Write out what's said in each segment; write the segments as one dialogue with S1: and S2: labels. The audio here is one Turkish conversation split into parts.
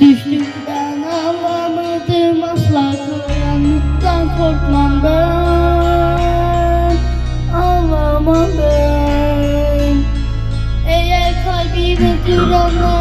S1: Düştükten ağlamadım asla karanlıktan korkmam ben Ağlamam ben Eğer kalbimi kıranlar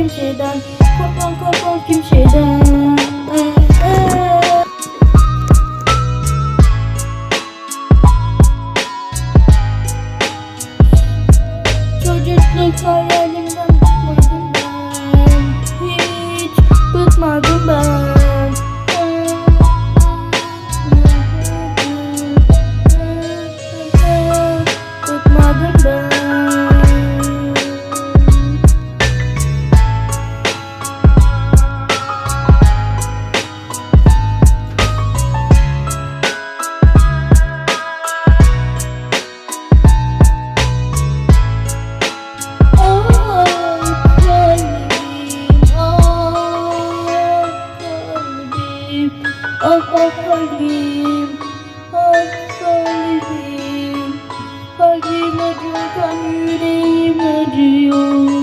S1: kimseden Korkmam korkmam kimseden. Çocukluk hayalimden bıkmadım ben. Hiç bıkmadım ben Ah ah kalbim, ah kalbim. Kalbim acırken yüreğim acıyor.